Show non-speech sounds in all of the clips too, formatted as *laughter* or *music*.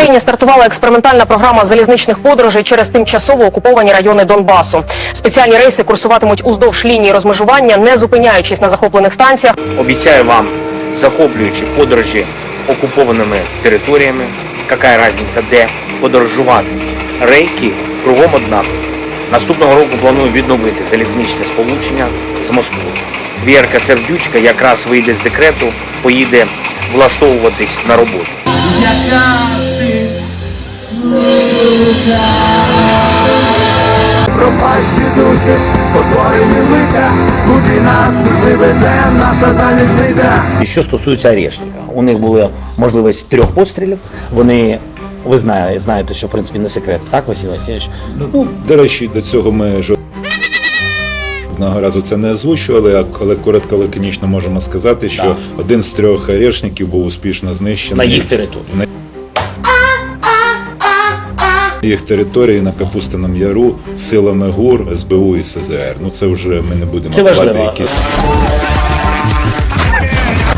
Україні стартувала експериментальна програма залізничних подорожей через тимчасово окуповані райони Донбасу. Спеціальні рейси курсуватимуть уздовж лінії розмежування, не зупиняючись на захоплених станціях. Обіцяю вам захоплюючі подорожі окупованими територіями. Яка різниця, де подорожувати? Рейки кругом однакові. Наступного року планую відновити залізничне сполучення з Москвою. Вірка Сердючка якраз вийде з декрету, поїде влаштовуватись на роботу. Пропащі душі, спотворені лиця, куди нас вивезе наша залізниця. І що стосується Орешника, у них була можливість трьох пострілів. Вони ви знаєте, знаєте, що в принципі не секрет, так, Василь Васильович? Ну, до речі, до цього ми жодного разу це не озвучували, а- але коротко лаконічно можемо сказати, що Так. один з трьох орешників був успішно знищений На їх території. Їх території на Капустиному Яру силами ГУР, СБУ і СЗР. Ну це вже ми не будемо Це вкладати важливо. які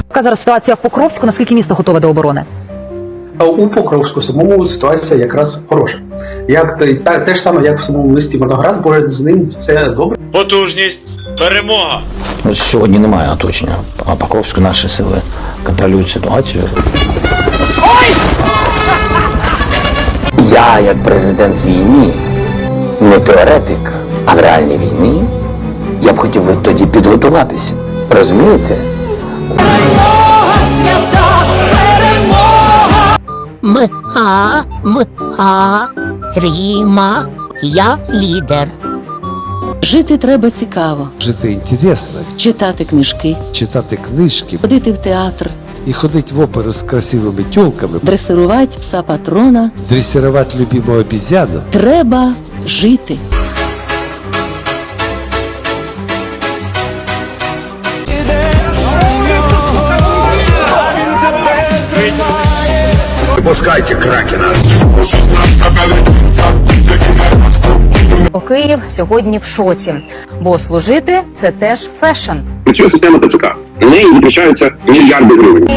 Яка зараз ситуація в Покровську? Наскільки місто готове до оборони? А У Покровську самому ситуація якраз хороша. Як те, та, те ж саме, як в самому місті Мирноград, поряд з ним все добре. потужність, перемога. Ось сьогодні немає оточення, а Покровську наші сили контролюють ситуацію. Я, як президент війни, не теоретик, а в реальній війні, я б хотів тоді підготуватися. Розумієте? Мха, мха, Ріма, я лідер. Жити треба цікаво, Жити інтересно, читати книжки, читати книжки ходити в театр, і ходити в оперу з красивими тілками, дресирувати пса патрона. дресирувати любимого обізяну. Треба жити. О, Київ сьогодні в шоці, бо служити це теж фешн. Працює система ТЦК. В неї витрачаються мільярди гривень.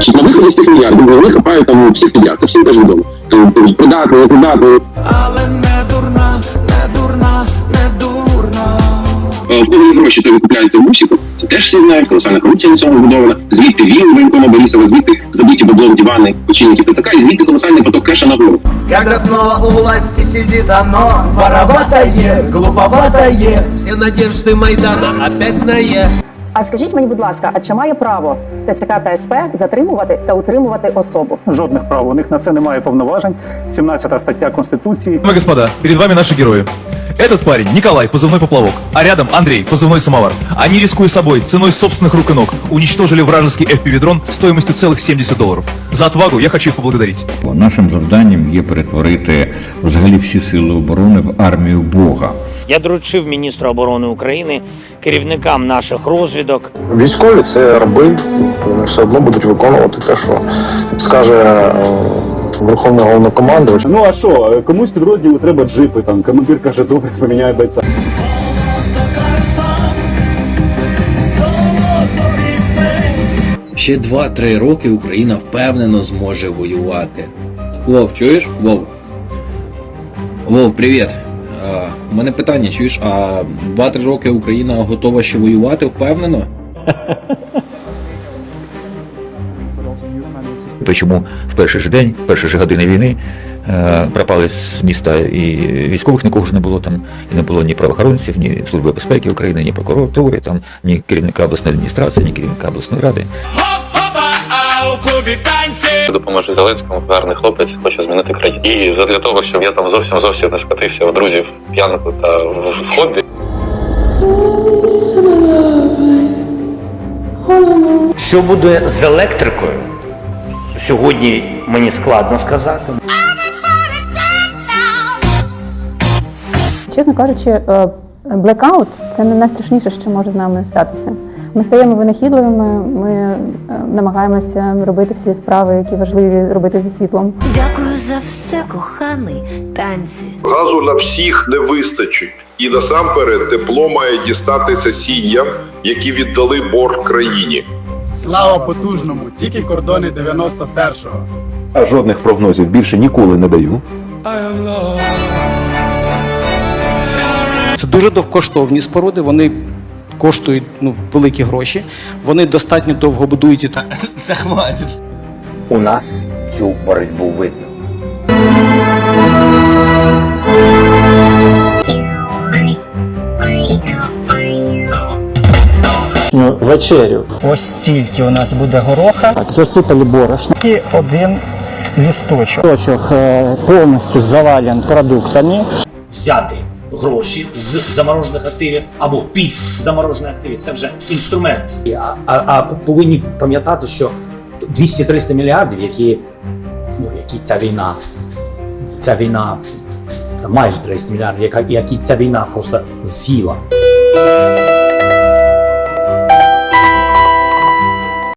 Щоб на виході з тих мільярдів вони хапають там всіх підряд. Це всім теж відомо. Придатно, Продати, не продати. Але Е, є гроші, то викупляється в бусіку. Це теж всі знають, колосальна корупція на цьому вбудована. Звідти він воєнкома Борисова, звідти забиті баблом дивани очільників ТЦК, і звідти колосальний поток кеша на голову. Когда снова у власти сидит оно, вороватое, глуповатое. Все надежды Майдана опять на «е». А скажіть мені, будь ласка, а чи має право ТЦК та СП затримувати та утримувати особу? Жодних прав. У них на це немає повноважень. 17 стаття Конституції. Господа, перед вами наши герои. Этот парень Николай, позывной Поплавок, а рядом Андрей, позывной Самовар. Они, рискуя собой, ценой собственных рук и ног, уничтожили вражеский FPV-дрон стоимостью целых 70 долларов. За отвагу я хочу их поблагодарить. Нашим завданням є перетворити взагалі всі сили оборони в армію Бога. Я доручив міністру оборони України, керівникам наших розвідок Військові це раби, вони все одно будуть виконувати те, що скаже е, Верховний головнокомандувач. Ну а що, комусь підрозділу треба джипи, там командир каже, добре, поміняє бойця. Ще 2-3 роки Україна впевнено зможе воювати. Вов, чуєш? Вов. Вов, привіт. У мене питання, чуєш, а 2-3 роки Україна готова ще воювати впевнено? *laughs* Чому в перший же день, в перші ж години війни е, пропали з міста і військових нікого ж не було там, і не було ні правоохоронців, ні Служби безпеки України, ні прокуратури, там, ні керівника обласної адміністрації, ні керівника обласної ради. Допоможе Зеленському, гарний хлопець, хоче змінити країну. І для того, щоб я там зовсім зовсім не скотився у друзів в п'янку та в, в хобі. Що буде з електрикою? Сьогодні мені складно сказати. Чесно кажучи, блекаут це не найстрашніше, що може з нами статися. Ми стаємо винахідливими, ми е, намагаємося робити всі справи, які важливі робити зі світлом. Дякую за все, коханий танці. Газу на всіх не вистачить, і насамперед тепло має дістатися сім'ям, які віддали борг країні. Слава потужному, тільки кордони 91-го. А жодних прогнозів більше ніколи не даю. Це дуже довгокоштовні споруди, вони коштують ну, великі гроші, вони достатньо довго будуються. Та хватить. У нас цю боротьбу видно. Вечерю. Ось стільки у нас буде гороха. Так, засипали борошно. І один лісточок. Лісточок е, повністю завален продуктами. взяти гроші з заморожених активів або під заморожені активи. Це вже інструмент. А, а, а повинні пам'ятати, що 200-300 мільярдів, які, ну, які ця війна, ця війна, майже 300 мільярдів, яка, які ця війна просто з'їла.